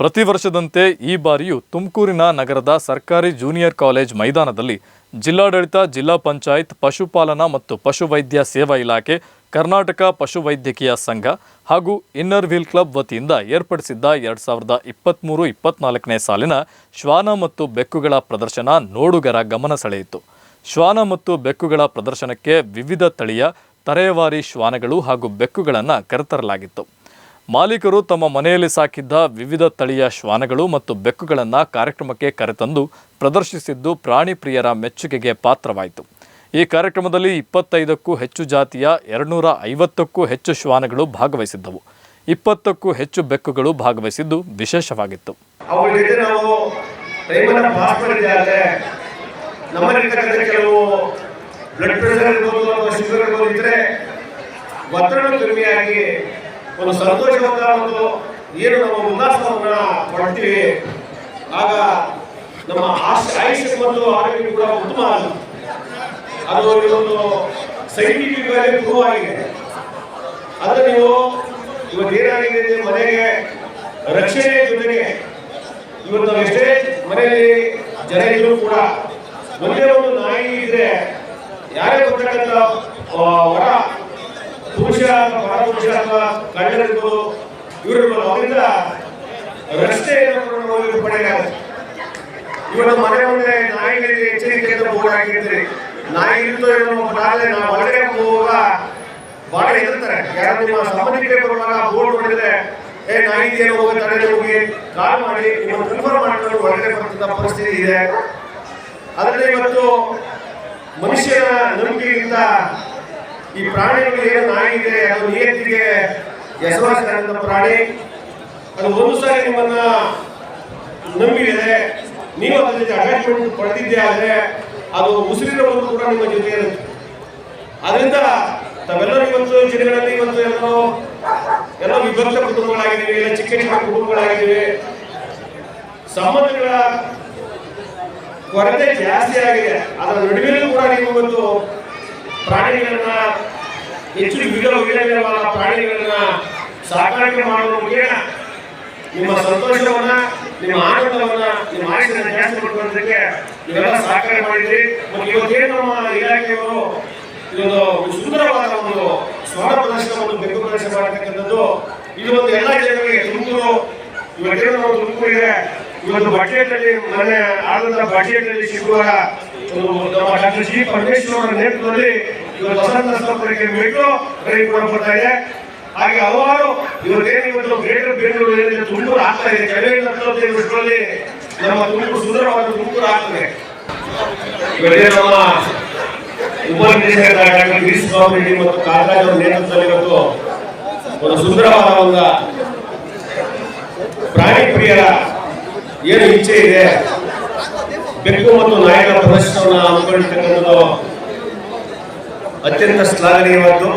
ಪ್ರತಿ ವರ್ಷದಂತೆ ಈ ಬಾರಿಯೂ ತುಮಕೂರಿನ ನಗರದ ಸರ್ಕಾರಿ ಜೂನಿಯರ್ ಕಾಲೇಜ್ ಮೈದಾನದಲ್ಲಿ ಜಿಲ್ಲಾಡಳಿತ, ಜಿಲ್ಲಾ ಪಂಚಾಯತ್, ಪಶುಪಾಲನಾ ಮತ್ತು ಪಶುವೈದ್ಯ ಸೇವಾ ಇಲಾಖೆ, ಕರ್ನಾಟಕ ಪಶುವೈದ್ಯಕೀಯ ಸಂಘ ಹಾಗೂ ಇನ್ನರ್ ವೀಲ್ ಕ್ಲಬ್ ವತಿಯಿಂದ ಏರ್ಪಡಿಸಿದ್ದ ಎರಡು ಸಾವಿರದ ಇಪ್ಪತ್ತ್ಮೂರು ಇಪ್ಪತ್ನಾಲ್ಕನೇ ಸಾಲಿನ ಶ್ವಾನ ಮತ್ತು ಬೆಕ್ಕುಗಳ ಪ್ರದರ್ಶನ ನೋಡುಗರ ಗಮನ ಸೆಳೆಯಿತು. ಶ್ವಾನ ಮತ್ತು ಬೆಕ್ಕುಗಳ ಪ್ರದರ್ಶನಕ್ಕೆ ವಿವಿಧ ತಳಿಯ ತರೆಯವಾರಿ ಶ್ವಾನಗಳು ಹಾಗೂ ಬೆಕ್ಕುಗಳನ್ನು ಕರೆತರಲಾಗಿತ್ತು. ಮಾಲೀಕರು ತಮ್ಮ ಮನೆಯಲ್ಲಿ ಸಾಕಿದ್ದ ವಿವಿಧ ತಳಿಯ ಶ್ವಾನಗಳು ಮತ್ತು ಬೆಕ್ಕುಗಳನ್ನು ಕಾರ್ಯಕ್ರಮಕ್ಕೆ ಕರೆತಂದು ಪ್ರದರ್ಶಿಸಿದ್ದು ಪ್ರಾಣಿ ಪ್ರಿಯರ ಮೆಚ್ಚುಗೆಗೆ ಪಾತ್ರವಾಯಿತು. ಈ ಕಾರ್ಯಕ್ರಮದಲ್ಲಿ ಇಪ್ಪತ್ತೈದಕ್ಕೂ ಹೆಚ್ಚು ಜಾತಿಯ ಎರಡುನೂರ ಐವತ್ತಕ್ಕೂ ಹೆಚ್ಚು ಶ್ವಾನಗಳು ಭಾಗವಹಿಸಿದ್ದವು. ಇಪ್ಪತ್ತಕ್ಕೂ ಹೆಚ್ಚು ಬೆಕ್ಕುಗಳು ಭಾಗವಹಿಸಿದ್ದು ವಿಶೇಷವಾಗಿತ್ತು. ಕೆಲವು ಒಂದು ಸಂತೋಷವಂತ ಒಂದು ಏನು ನಮ್ಮ ಉಲ್ಲಾಸವನ್ನ ಪಡ್ತೀವಿ ಆಗ ನಮ್ಮ ಆಸೆ ಆಯುಷ್ಯ ಮತ್ತು ಆರೋಗ್ಯ ಕೂಡ ಉತ್ತಮ ಅದು. ಒಂದು ಸೈಂಟಿಫಿಕ್ ಆಗಿ ಪ್ರೂವ್ ಆಗಿದೆ. ಅದು ನೀವು ಇವತ್ತು ಏನಾಗಿದೆ ಮನೆಗೆ ರಕ್ಷಣೆ ಜೊತೆಗೆ ಇವತ್ತು ನಾವು ಎಷ್ಟೇ ಮನೆಯಲ್ಲಿ ಜನ ಇದ್ರು ಕೂಡ ಒಂದೇ ಒಂದು ನಾಯಿ ಇದ್ರೆ ಯಾರೇ ಬರ್ತಕ್ಕಂಥ ಹೊರ ಪುರುಷ ಅಥವಾ ಹೊರ ಪುರುಷ ಅಥವಾ ಗಂಡರಿರ್ಬೋದು ಇವರಿರ್ಬೋದು. ಅವರಿಂದ ನಾವು ಪಡೆಯಲಾಗುತ್ತೆ ಇವತ್ತು ಮನೆ ಮುಂದೆ ನಾಯಿಗಳಿಗೆ ಎಚ್ಚರಿಕೆ ಅಂತ ಬೋರ್ಡ್ ಹಾಕಿರ್ತೀರಿ. ನಾಯಿ ಇರುತ್ತೋ ಏನೋ ನಾಳೆ ನಾವು ಒಳಗೆ ಹೋಗುವಾಗ ಬಹಳ ಇರ್ತಾರೆ ಯಾರು ನಿಮ್ಮ ಸಂಬಂಧಿಕರಿಗೆ ಬರುವಾಗ ಬೋರ್ಡ್ ನೋಡಿದ್ರೆ, ಏ, ನಾಯಿ ಇದೆಯೋ ಹೋಗಿ ತಡೆ ಹೋಗಿ, ಕಾಲ್ ಮಾಡಿ ನಿಮ್ಮ ಕನ್ಫರ್ಮ್ ಮಾಡಿಕೊಂಡು ಹೊರಗಡೆ ಬರ್ತಕ್ಕಂಥ ಪರಿಸ್ಥಿತಿ ಇದೆ. ಅದರಲ್ಲಿ ಇವತ್ತು ಮನುಷ್ಯನ ನಂಬಿಕೆಗಿಂತ ಈ ಪ್ರಾಣಿಗಳು ನಾಯಿಗೆ ಅದು ನಿಯತ್ತಿಗೆ ಹೆಸರಾಗಿರುವಂತ ಪ್ರಾಣಿ. ಅದು ಒಂದು ಸಾರಿ ನಿಮ್ಮನ್ನ ನಂಬಿದೆ ನೀವು ಅದರ ಜೊತೆ ಅಟ್ಯಾಚ್ಮೆಂಟ್ ಪಡೆದಿದ್ದೆ ಆದರೆ, ಅದು ಒಂದು ಕೂಡ ನಿಮ್ಮ ಜೊತೆ ಇರುತ್ತೆ ಅದರಿಂದ ತಾವೆಲ್ಲರೂ ಇವತ್ತು ಜಿಲ್ಲೆಗಳಲ್ಲಿ ಇವತ್ತು ಎಲ್ಲೋ ಎಲ್ಲ ವಿಭಕ್ತ ಕುಟುಂಬಗಳಾಗಿದ್ದೀವಿ, ಎಲ್ಲ ಚಿಕ್ಕ ಚಿಕ್ಕ ಕುಟುಂಬಗಳಾಗಿದ್ದೀವಿ. ಸಂಬಂಧಗಳ ಕೊರತೆ ಜಾಸ್ತಿ ಆಗಿದೆ. ಅದರ ನಡುವೆಯೂ ಕೂಡ ನೀವು ಇವತ್ತು ಪ್ರಾಣಿಗಳನ್ನ ಹೆಚ್ಚು ವಿಧ ವಿಧವಿಧವಾದ ಪ್ರಾಣಿಗಳನ್ನ ಸಾಕಾಣಿಕೆ ಮಾಡುವ ಮುಖೇನ ನಿಮ್ಮ ಸಂತೋಷವನ್ನ, ನಿಮ್ಮ ಆನಂದವನ್ನ, ನಿಮ್ಮ ಆಯುಷನ ಜಾಸ್ತಿ ಮಾಡ್ಕೊಳ್ಳೋದಕ್ಕೆ ಇವೆಲ್ಲ ಸಹಕಾರ ಮಾಡಿದ್ರಿ. ಮತ್ತು ಇವತ್ತೇನು ನಮ್ಮ ಇಲಾಖೆಯವರು ಇದೊಂದು ಸುಂದರವಾದ ಒಂದು ಸ್ವರ ಪ್ರದರ್ಶನವನ್ನು ಬೆಕ್ಕು ಪ್ರದರ್ಶನ ಮಾಡತಕ್ಕಂಥದ್ದು. ಇದು ಒಂದು ಎಲ್ಲ ಜನರಿಗೆ, ತುಮಕೂರು ಇವತ್ತೇನು ನಾವು ತುಮಕೂರು ಇದೆ. ಇವತ್ತು ಬಜೆಟ್ನಲ್ಲಿ ಮನೆ ಆದಂತಹ ಬಜೆಟ್ನಲ್ಲಿ ಸಿಗುವ ನಮ್ಮ ಡಾಕ್ಟರ್ ಜಿ ಪರಮೇಶ್ವರ ನೇತೃತ್ವದಲ್ಲಿ ಇವತ್ತು ವಸಂತ ಸ್ತಂಭಕ್ಕೆ ಮೆಟ್ರೋ ರೈಲು ಕೂಡ ಬರ್ತಾ ಇದೆ. ಹಾಗೆ ಹಲವಾರು ಇವತ್ತೇನು ಇವತ್ತು ಗ್ರೇಟರ್ ಬೆಂಗಳೂರು ಏನಿದೆ, ತುಮಕೂರು ಆಗ್ತಾ ಇದೆ. ಕೆಲವೇ ನಲವತ್ತೈದು ನಮ್ಮ ತುಮಕೂರು ಸುಂದರವಾದ ತುಮಕೂರು ಆಗ್ತದೆ. ಇವತ್ತೇ ನಮ್ಮ ಉಪನಿರ್ದೇಶಕರ ಡಾಕ್ಟರ್ ಗಿರೀಶ್ ಬಾಬು ರೆಡ್ಡಿ ಮತ್ತು ಅವರ ನೇತೃತ್ವದಲ್ಲಿ ಇವತ್ತು ಒಂದು ಸುಂದರವಾದ ಒಂದು ಪ್ರಾಣಿ ಪ್ರಿಯರ ಏನು ಇಚ್ಛೆ ಇದೆ? ಬೆಕ್ಕು ಮತ್ತು ನಾಯಕರ ಪ್ರದರ್ಶನವನ್ನು ಹಮ್ಮಿಕೊಂಡಿರ್ತಕ್ಕಂಥದ್ದು ಅತ್ಯಂತ ಶ್ಲಾಘನೀಯವಾದ್ದು.